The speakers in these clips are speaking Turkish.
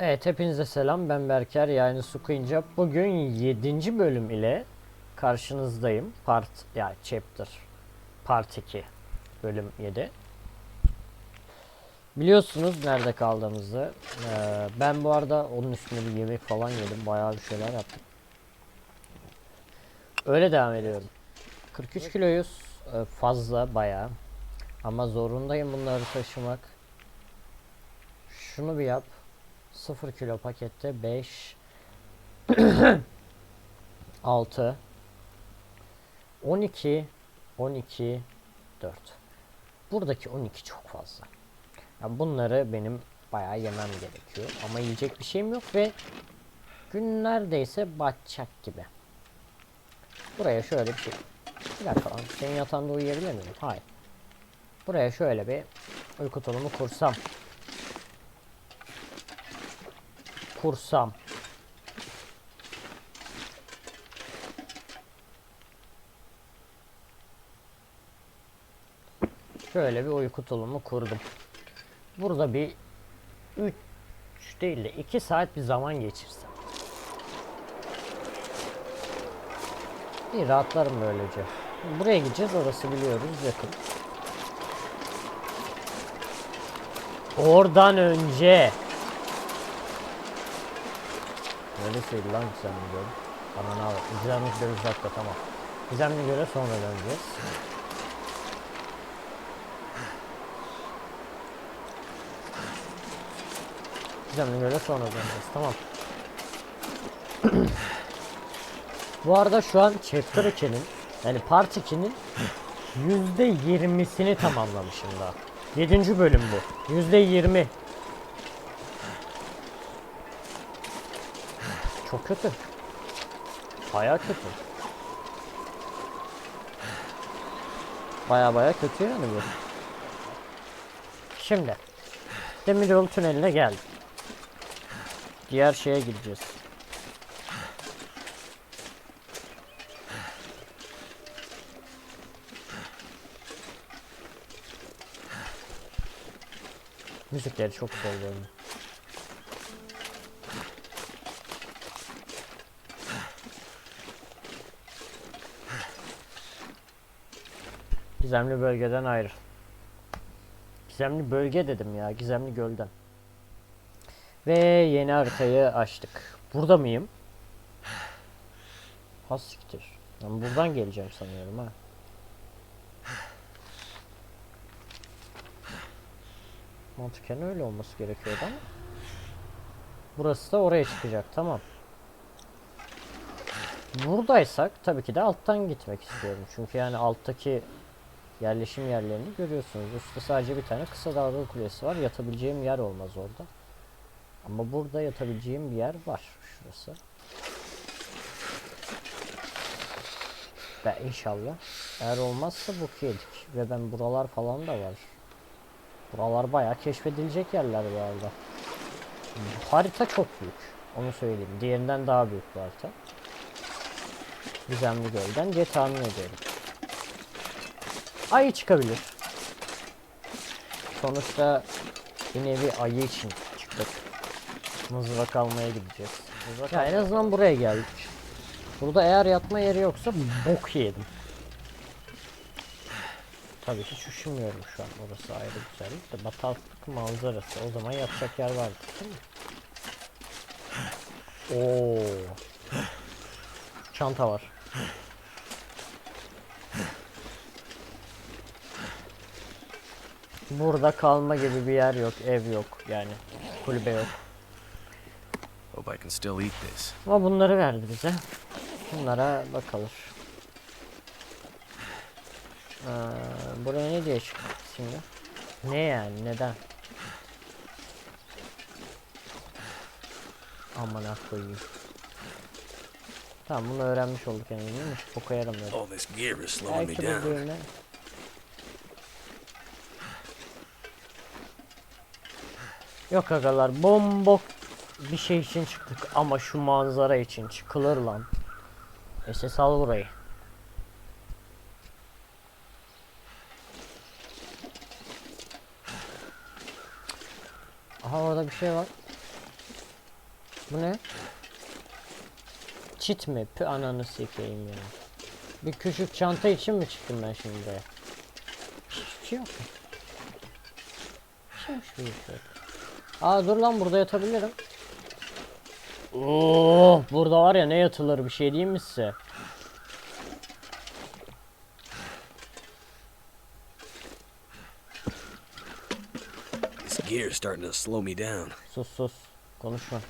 Evet hepinize selam. Ben Berker yani Sukuyunca bugün 7. bölüm ile karşınızdayım. Part ya chapter. Part 2 bölüm 7 Biliyorsunuz nerede kaldığımızı. Ee, ben bu arada onun üstünde bir yemek falan yedim. Bayağı bir şeyler yaptım. Öyle devam ediyorum. 43 kiloyuz. Ee, fazla bayağı. Ama zorundayım bunları taşımak. Şunu bir yap 0 kilo pakette 5 6 12 12 4 Buradaki 12 çok fazla. Yani bunları benim bayağı yemem gerekiyor ama yiyecek bir şeyim yok ve gün neredeyse batacak gibi. Buraya şöyle bir şey. Bir dakika lan. Senin yatağında uyuyabilir miyim? Hayır. Buraya şöyle bir uyku tulumu kursam. Kursam. Şöyle bir uyku tulumu kurdum. Burada bir 3 değil de 2 saat bir zaman geçirsem. Bir rahatlarım böylece. Buraya gideceğiz orası biliyoruz yakın. Oradan önce Neresiydi lan Gizemli Göl? Bana ne haber? Gizemli Göl uzakta tamam. Gizemli Göl'e sonra döneceğiz. Gizemli Göl'e sonra döneceğiz tamam. Bu arada şu an Chapter 2'nin yani Part 2'nin %20'sini tamamlamışım daha. 7. bölüm bu. %20. Çok kötü. Baya kötü. Baya baya kötü yani bu. Şimdi Demiryolu tüneline geldik. Diğer şeye gideceğiz. Müzikleri çok seviyorum. Gizemli bölgeden ayrı. Gizemli bölge dedim ya. Gizemli gölden. Ve yeni haritayı açtık. Burada mıyım? Ha siktir. Ben buradan geleceğim sanıyorum ha. Mantıken öyle olması gerekiyordu ama. Burası da oraya çıkacak tamam. Buradaysak tabii ki de alttan gitmek istiyorum. Çünkü yani alttaki yerleşim yerlerini görüyorsunuz. Üstte sadece bir tane kısa dalga kulesi var. Yatabileceğim yer olmaz orada. Ama burada yatabileceğim bir yer var. Şurası. Ve inşallah. Eğer olmazsa bu yedik. Ve ben buralar falan da var. Buralar bayağı keşfedilecek yerler bu arada. Harita çok büyük. Onu söyleyeyim. Diğerinden daha büyük bu harita. Gizemli Göl'den diye tahmin ediyorum. Ayı çıkabilir. Sonuçta bir nevi ayı için çıktık. Mızrak almaya gideceğiz. Ya en azından buraya geldik. Burada eğer yatma yeri yoksa bok yedim. Tabii hiç üşümüyorum şu an. Orası ayrı güzellik de bataklık manzarası. O zaman yatacak yer vardı değil mi? Oo. Çanta var. Burada kalma gibi bir yer yok, ev yok yani. Kulübe yok. Hope I can still eat this. Ama bunları verdi bize. Bunlara bakalım. Ee, buraya ne diye çıktık şimdi? Ne yani neden? Aman koyayım. Tamam bunu öğrenmiş olduk yani değil mi? Boka yaramıyor. All this gear is slowing me down. Yok agalar bombok bir şey için çıktık ama şu manzara için çıkılır lan. SS al burayı. Aha orada bir şey var. Bu ne? Çit mi? Pü ananı sikeyim ya. Bir küçük çanta için mi çıktım ben şimdi? Hiçbir şey yok. Şeymiş bu işte. Aa dur lan burada yatabilirim. Oo, burada var ya ne yatılır bir şey diyeyim mi size? This gear's starting to slow me down. Sus sus. Konuşma.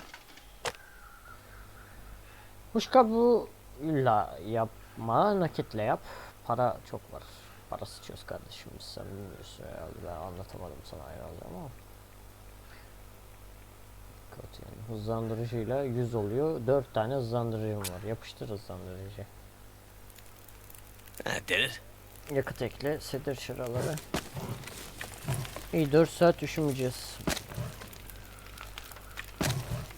Kuş kabuğuyla yapma, nakitle yap. Para çok var. Para sıçıyoruz kardeşim biz sen bilmiyorsun herhalde. Ben anlatamadım sana herhalde ama. Kötü yani. Hızlandırıcıyla 100 oluyor. 4 tane hızlandırıcım var. Yapıştır hızlandırıcı. Did it. Yakıt ekle, sedir şıraları. İyi 4 saat üşümeyeceğiz.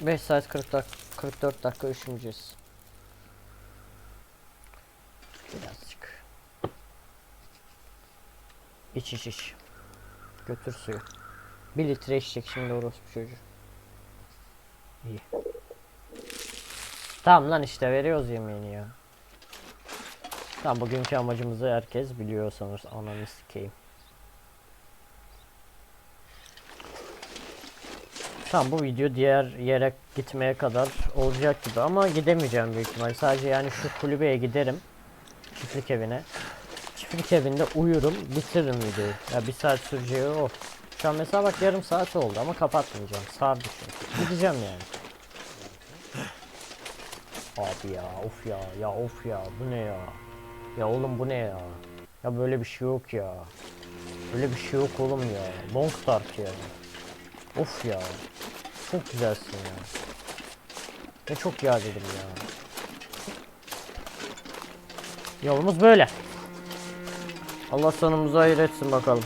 5 saat 40 dak 44 dakika üşümeyeceğiz. Birazcık. İç iç iç. Götür suyu. 1 litre içecek şimdi orospu çocuğu. İyi. Tamam lan işte veriyoruz yemeğini ya. Tamam bugünkü amacımızı herkes biliyor sanır. Ananı sikeyim. Tamam bu video diğer yere gitmeye kadar olacak gibi ama gidemeyeceğim büyük ihtimal. Sadece yani şu kulübeye giderim. Çiftlik evine. Çiftlik evinde uyurum, bitiririm videoyu. Ya bir saat süreceği o. Şu an mesela bak yarım saat oldu ama kapatmayacağım. Sardı çünkü. Gideceğim yani. Abi ya of ya ya of ya bu ne ya? Ya oğlum bu ne ya? Ya böyle bir şey yok ya. Böyle bir şey yok oğlum ya. Long start ya. Of ya. Çok güzelsin ya. Ne çok dedim ya. Yolumuz böyle. Allah sonumuzu hayır etsin bakalım.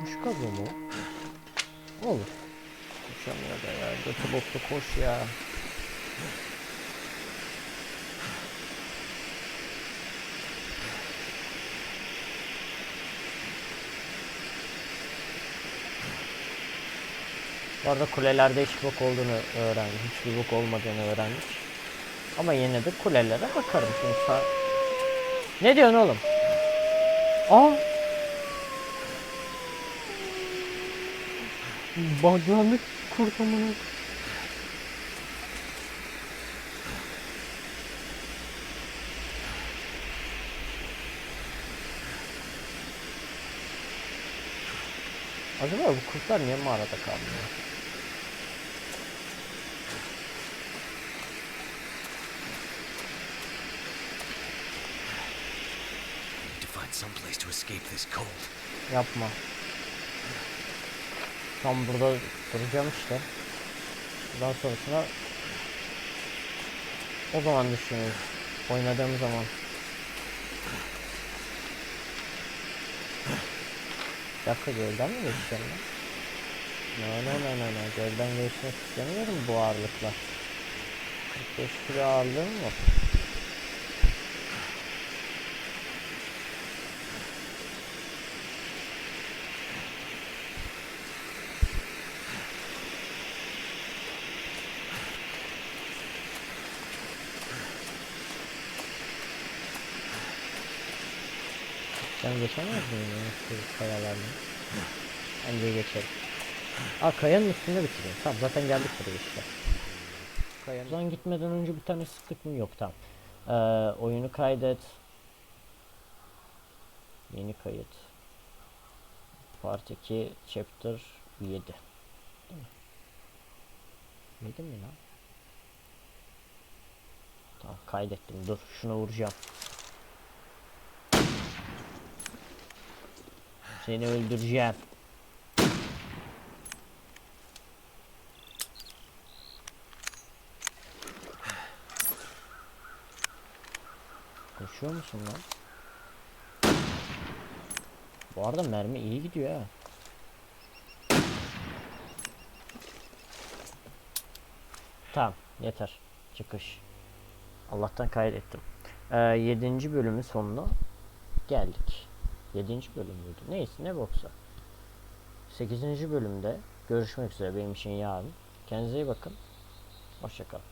Kuş kabuğu mu? Olur. Koşamıyor da ya. Götü boklu koş ya. Bu arada kulelerde hiç bok olduğunu öğrendim. Hiçbir bok olmadığını öğrendik. Ama yine de kulelere bakarım. Şimdi sa- ne diyorsun oğlum? Aa! Bacağını kurtamını. Acaba bu kurtlar niye mağarada kalmıyor? Yapma. Tam burada duracağım işte. Bundan sonrasına o zaman düşünürüz. Oynadığım zaman. Bir dakika gölden mi geçeceğim lan? No no no no no gölden geçmek istemiyorum bu ağırlıkla. 45 kilo ağırlığım var. Sen geçemez miyim ya kayalarla? Bence geçerim. Aa kayanın üstünde bitireyim. Tamam zaten geldik buraya işte. Kayanın... Buradan gitmeden önce bir tane sıktık mı? Yok tamam. Ee, oyunu kaydet. Yeni kayıt. Part 2 Chapter 7. Değil mi? 7 mi lan? Tamam kaydettim. Dur şuna vuracağım. Seni öldüreceğim. Koşuyor musun lan? Bu arada mermi iyi gidiyor ha. Tamam yeter. Çıkış. Allah'tan kaydettim. Ee, 7. bölümün sonuna geldik. 7. bölüm müydü? Neyse ne boksa. 8. bölümde görüşmek üzere benim için yarın. Kendinize iyi bakın. Hoşçakalın.